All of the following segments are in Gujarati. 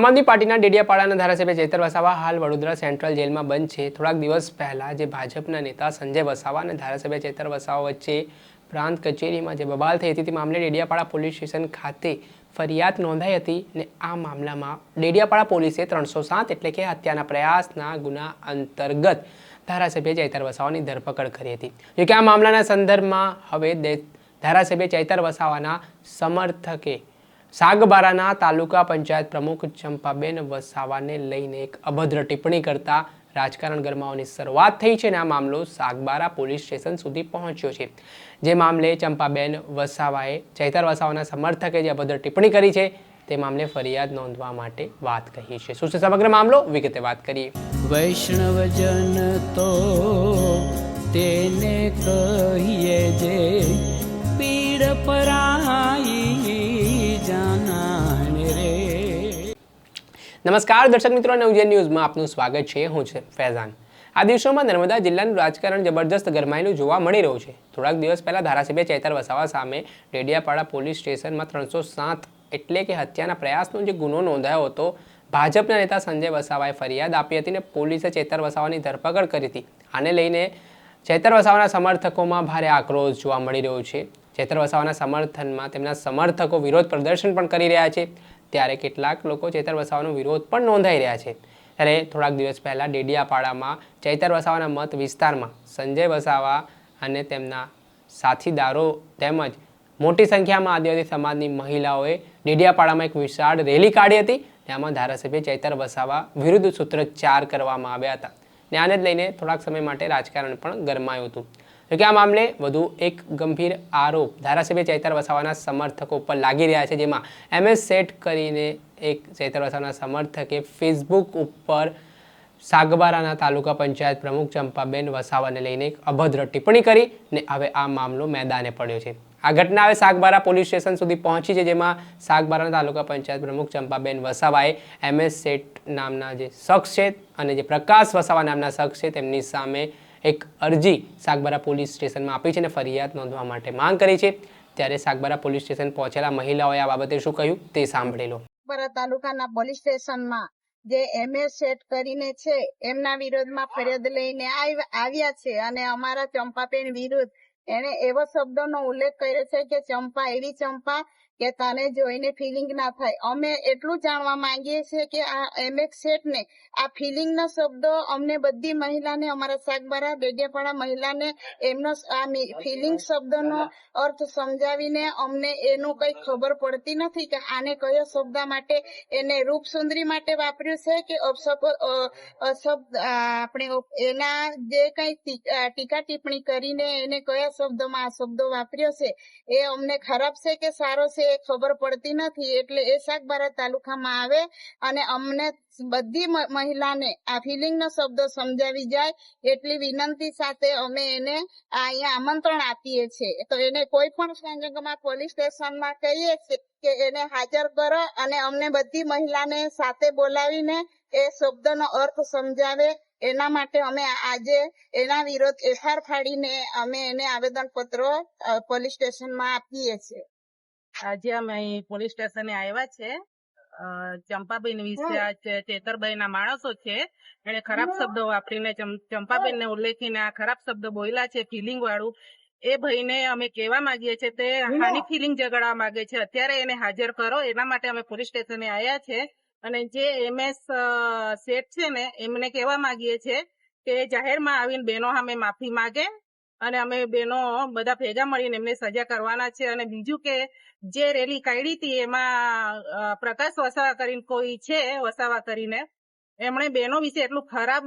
આમ આદમી પાર્ટીના ડેડિયાપાડાના ધારાસભ્ય ચેતર વસાવા હાલ વડોદરા સેન્ટ્રલ જેલમાં બંધ છે. થોડાક દિવસ પહેલાં જે ભાજપના નેતા સંજય વસાવા અને ધારાસભ્ય ચેતર વસાવા વચ્ચે પ્રાંત કચેરીમાં જે બબાલ થઈ હતી, તે મામલે ડેડિયાપાડા પોલીસ સ્ટેશન ખાતે ફરિયાદ નોંધાઈ હતી ને આ મામલામાં ડેડિયાપાડા પોલીસે ત્રણસો સાત એટલે કે હત્યાના પ્રયાસના ગુના અંતર્ગત ધારાસભ્ય ચૈતર વસાવાની ધરપકડ કરી હતી. જોકે આ મામલાના સંદર્ભમાં હવે ધારાસભ્ય ચૈતર વસાવાના સમર્થકે સાગબારાના તાલુકા પંચાયત પ્રમુખ ચંપાબેન વસાવાને લઈને એક અભદ્ર ટિપ્પણી કરતા રાજકારણ ગરમાવાની શરૂઆત થઈ છે અને આ મામલો સાગબારા પોલીસ સ્ટેશન સુધી પહોંચ્યો છે. જે મામલે ચંપાબેન વસાવાએ ચૈતર વસાવાના સમર્થકે જે અભદ્ર ટિપ્પણી કરી છે, તે મામલે ફરિયાદ નોંધવા માટે વાત કહી છે. શું છે સમગ્ર મામલો? વિગતે વાત કરીએ. વૈષ્ણવજન તો તેને કહીએ જે પીડ પરાઈ નમસ્કાર, દર્શક મિત્રો નવજન ન્યૂઝમાં આપનું સ્વાગત છે. હું છે ફૈઝાન. આ દિવસોમાં નર્મદા જિલ્લાનું રાજકારણ જબરદસ્ત ગરમાયેલું જોવા મળી રહ્યું છે. થોડાક દિવસ પહેલાં ધારાસભ્ય ચૈતર વસાવા સામે ડેડિયાપાડા પોલીસ સ્ટેશનમાં ત્રણસો સાત એટલે કે હત્યાના પ્રયાસનો જે ગુનો નોંધાયો હતો, ભાજપના નેતા સંજય વસાવાએ ફરિયાદ આપી હતી ને પોલીસે ચેતર વસાવાની ધરપકડ કરી હતી. આને લઈને ચેતર વસાવાના સમર્થકોમાં ભારે આક્રોશ જોવા મળી રહ્યો છે. ચેતર વસાવાના સમર્થનમાં તેમના સમર્થકો વિરોધ પ્રદર્શન પણ કરી રહ્યા છે. ત્યારે કેટલાક લોકો ચેતર વસાવાનો વિરોધ પણ નોંધાઈ રહ્યા છે. ત્યારે થોડાક દિવસ પહેલાં ડેડિયાપાડામાં ચૈતર વસાવાના મત વિસ્તારમાં સંજય વસાવા અને તેમના સાથીદારો તેમજ મોટી સંખ્યામાં આદિવાસી સમાજની મહિલાઓએ ડેડિયાપાડામાં એક વિશાળ રેલી કાઢી હતી તેમાં ધારાસભ્ય ચૈતર વસાવા વિરુદ્ધ સૂત્રોચ્ચાર કરવામાં આવ્યા હતા. ને આને જ લઈને થોડાક સમય માટે રાજકારણ પણ ગરમાયું હતું. જોકે આ મામલે વધુ એક ગંભીર આરોપ ધારાસભ્ય ચૈતર વસાવાના સમર્થકો પર લાગી રહ્યા છે, જેમાં એમએસ સેટ કરીને એક ચૈતર વસાવાના સમર્થકે ફેસબુક ઉપર સાગબારાના તાલુકા પંચાયત પ્રમુખ ચંપાબેન વસાવાને લઈને એક અભદ્ર ટિપ્પણી કરી ને હવે આ મામલો મેદાને પડ્યો છે. આ ઘટના હવે સાગબારા પોલીસ સ્ટેશન સુધી પહોંચી છે, જેમાં સાગબારાના તાલુકા પંચાયત પ્રમુખ ચંપાબેન વસાવાએ એમએસ સેટ નામના જે શખ્સ છે અને જે પ્રકાશ વસાવા નામના શખ્સ છે, તેમની સામે એક અરજી સાગબારા પોલીસ સ્ટેશનમાં આપી છે અને ફરિયાદ નોંધવા માટે માંગ કરી છે. ત્યારે સાગબારા પોલીસ સ્ટેશન પહોંચેલા મહિલાઓએ આ બાબતે શું કહ્યું તે સાંભળી લો. બરા તાલુકાના પોલીસ સ્ટેશનમાં જે એમએસ સેટ કરીને છે, એમના વિરોધમાં ફરિયાદ લઈને આવ્યા છે અને અમારા ચંપાબેન વિરુદ્ધ એને એવો શબ્દોનો ઉલ્લેખ કર્યો છે કે ચંપા એવી ચંપા કે તને જોઈને ફિલિંગ ના થાય. અમે એટલું જાણવા માંગીએ છીએ કે આ એમએસ સેટ ને આ ફિલિંગ ના શબ્દો અમને બધી મહિલાને અમારા સાગબારા ડેડિયાપાડા મહિલાને એમનો આ ફિલિંગ શબ્દનો અર્થ સમજાવીને અમને એનું કઈ ખબર પડતી નથી કે આને કયો શબ્દ માટે એને રૂપસુંદરી માટે વાપર્યું છે કે શબ્દ આપણે એના જે કઈ ટીકા ટિપ્પણી કરીને એને કયા શબ્દમાં આ શબ્દો વાપર્યો છે એ અમને ખરાબ છે કે સારો છે ખબર પડતી નથી એટલે એ શાકબારા તાલુકામાં આવે અને અમને બધી મહિલાને આ ફિલિંગનો શબ્દ સમજાવી જાય એટલી વિનંતી સાથે અમે એને અહીંયા આમંત્રણ આપીએ છીએ. તો એને કોઈ પણ સંજોગોમાં પોલીસ સ્ટેશનમાં કહીએ કે એને હાજર કરો અને અમને બધી મહિલાને સાથે બોલાવીને એ શબ્દનો અર્થ સમજાવે. એના માટે અમે આજે એના વિરોધ એફઆર ફાડીને અમે એને આવેદન પત્રો પોલીસ સ્ટેશનમાં આપીએ છીએ. આજે અમે પોલીસ સ્ટેશને આવ્યા છે. ચંપાબેન વિશે આ ચેતરભાઈ ના માણસો છે એને ખરાબ શબ્દો વાપરીને ચંપાબેન ને ઉલ્લેખીને આ ખરાબ શબ્દો બોલ્યા છે ફિલિંગ વાળું. એ ભાઈને અમે કહેવા માંગીએ છીએ તે હાની ફિલિંગ જગાડવા માંગે છે. અત્યારે એને હાજર કરો એના માટે અમે પોલીસ સ્ટેશને આવ્યા છે. અને જે એમએસ શેઠ છે ને એમને કહેવા માંગીએ છીએ કે જાહેરમાં આવીને બહેનો સામે માફી માંગે. અને અમે બહેનો બધા ભેગા મળીને એમને સજા કરવાના છે. અને બીજું કે જે રેલી કાઢી હતી એમાં પ્રકાશ વસાવા કરીને કોઈ છે વસાવા કરીને, એમણે બહેનો વિશે એટલું ખરાબ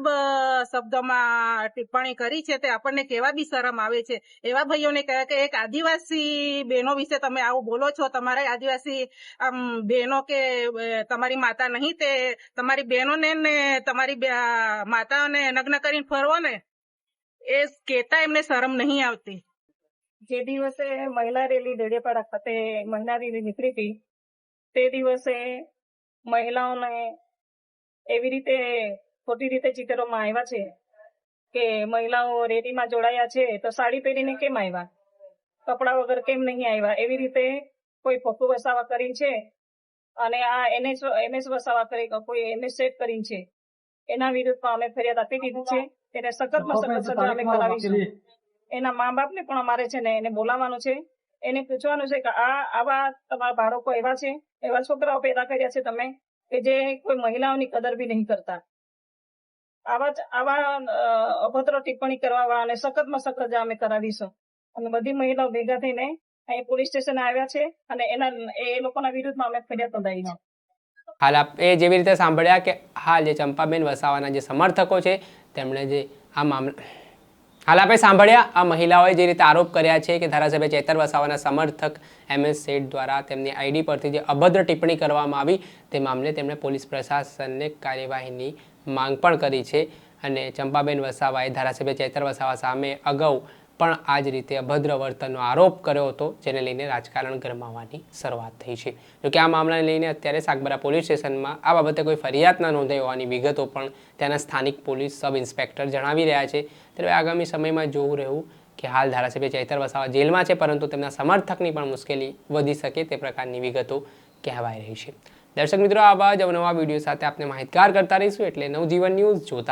શબ્દોમાં ટિપ્પણી કરી છે તે આપણને કેવા બી શરમ આવે છે. એવા ભાઈઓને કહે કે એક આદિવાસી બહેનો વિશે તમે આવું બોલો છો, તમારા આદિવાસી, આમ બહેનો કે તમારી માતા નહીં તે, તમારી બહેનોને ને તમારી માતાઓને નગ્ન કરીને ફરવો ને એ કેતા એમને શરમ નહીં આવતી જે દિવસે મહિલા રેલી ડેડિયાપાડા ખાતે મહિલા રેલી નીકળી હતી તે દિવસે મહિલાઓને એવી રીતે ખોટી રીતે ચિત્રોમાં આવ્યા છે કે મહિલાઓ રેલીમાં જોડાયા છે તો સાડી પહેરીને કેમ આવ્યા કપડા વગર કેમ નહીં આવ્યા એવી રીતે કોઈ પપ્પુ વસાવા કરીને છે અને આ એનએસ એમએસ વસાવા કરી કોઈ એમએસ સેટ કરીને છે એના વિરુદ્ધમાં અમે ફરિયાદ આપી દીધી છે. એને સખતમાં સખત સજા અમે કરાવીશું એના મા બાપને પણ અમારે છે ને એને બોલાવવાનું છે. એને પૂછવાનું છે કે આ આવા તમારા બાળકો એવા છે એવા છોકરાઓ પેદા કર્યા છે તમે કે જે કોઈ મહિલાઓની કદર બી નહીં કરતા. આવા આવા અભદ્ર ટિપ્પણી કરવા વાળાને સખતમાં સખત જ અમે કરાવીશું. અને બધી મહિલાઓ ભેગા થઈને અહીં પોલીસ સ્ટેશન આવ્યા છે અને એના એ લોકોના વિરુદ્ધમાં અમે ફરિયાદ નોંધાવી છે. હાલ આપ એ જેવી રીતે સાંભળ્યા કે હાલ જે ચંપાબેન વસાવાના જે સમર્થકો છે, તેમણે જે આ મામલા, હાલ આપણે સાંભળ્યા, આ મહિલાઓએ જે રીતે આરોપ કર્યા છે કે ધારાસભ્ય ચેતર વસાવાના સમર્થક એમએસ સેઠ દ્વારા તેમની આઈડી પરથી જે અભદ્ર ટિપ્પણી કરવામાં આવી, તે મામલે તેમણે પોલીસ પ્રશાસનને કાર્યવાહીની માંગ પણ કરી છે. અને ચંપાબેન વસાવાએ ધારાસભ્ય ચેતર વસાવા સામે અગાઉ પણ આ જ રીતે અભદ્ર વર્તનનો આરોપ કર્યો હતો, જેને લઈને રાજકારણ ગરમાવાની શરૂઆત થઈ છે. જોકે આ મામલાને લઈને અત્યારે સાગબારા પોલીસ સ્ટેશનમાં આ બાબતે કોઈ ફરિયાદ ન નોંધાઈ હોવાની વિગતો પણ ત્યાંના સ્થાનિક પોલીસ સબ ઇન્સ્પેક્ટર જણાવી રહ્યા છે. ત્યારે આગામી સમયમાં જોવું રહ્યું કે હાલ ધારાસભ્ય ચૈતર વસાવા જેલમાં છે, પરંતુ તેમના સમર્થકની પણ મુશ્કેલી વધી શકે તે પ્રકારની વિગતો કહેવાઈ રહી છે. દર્શક મિત્રો, આવા જ અવનવા વીડિયો સાથે આપને માહિતગાર કરતા રહીશું. એટલે નવજીવન ન્યૂઝ જોતા